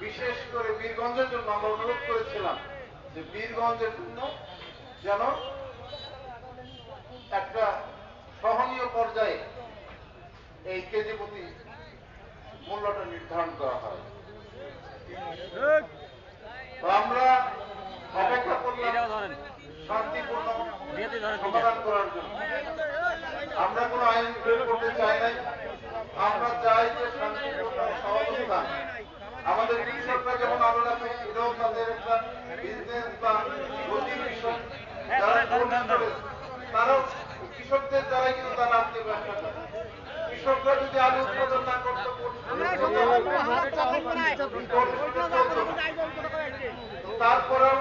বিশেষ করে বীরগঞ্জের জন্য আমরা অনুরোধ করেছিলাম যে বীরগঞ্জের জন্য যেন একটা সহনীয় পর্যায়ে এই কেজি প্রতি মূল্যটা নির্ধারণ করা হয়। আমরা অপেক্ষা করলাম শান্তিপূর্ণ সমাধান করার জন্য। আমরা কোনো আইন প্রয়োগ করতে চাই নাই আমরা চাই যে শান্তিপূর্ণ সহাবস্থান আমাদের কৃষকরা যেমন আলোচনা ছিল তাদের একটা বিজনেস বা গতির বিষয় যারা কোন করে তারাও কৃষকদের দ্বারাই কিন্তু তারা আজকে করে। কৃষকরা যদি আলু উৎপাদন না করতো তারপরেও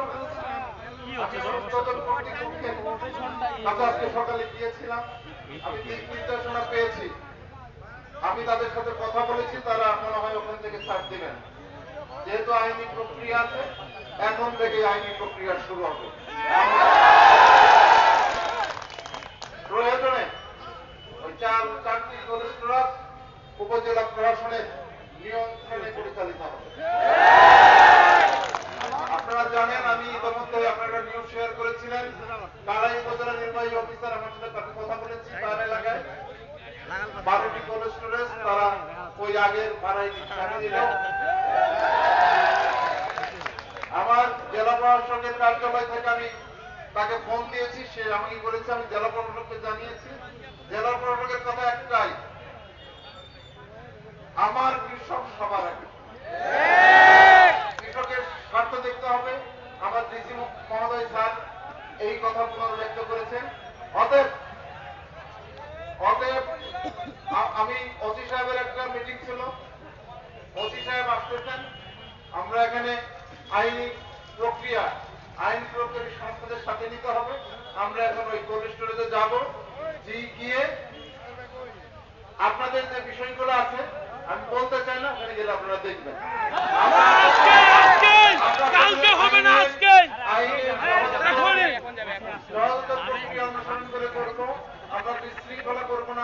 উৎপাদন কর্তৃপক্ষের আজকে সকালে গিয়েছিলাম। আমি দিক নির্দেশনা পেয়েছি আমি তাদের সাথে কথা বলেছি তারা মনে হয় ওখান থেকে ছাড় দিবেন। যেহেতু আইনি প্রক্রিয়া আছে এখন থেকে আইনি প্রক্রিয়া শুরু হবে। আমি আমার জেলা প্রশাসকের কার্যালয় থেকে আমি তাকে ফোন দিয়েছি, সে আমাকে বলেছে, আমি জেলা প্রশাসককে জানিয়েছি জেলা প্রশাসকের কথা একটাই আমার কৃষক সবার আগে কৃষকের স্বার্থ দেখতে হবে আমার ডিসি মহোদয় এই কথা পুনর্ব্যক্ত করেছেন। অতএব অতএব আমি ওসি সাহেবের একটা মিটিং ছিল। ওসি সাহেব আসতেছেন। আমরা এখানে আইনি প্রক্রিয়া, আইন প্রক্রিয়া সংস্থাদের সাথে নিতে হবে। আমরা এখন ওই কোল্ড স্টোরেজে যাব। গিয়ে আপনাদের যে বিষয়গুলো আছে, আমি বলতে চাই না ওখানে গেলে আপনারা দেখবেন।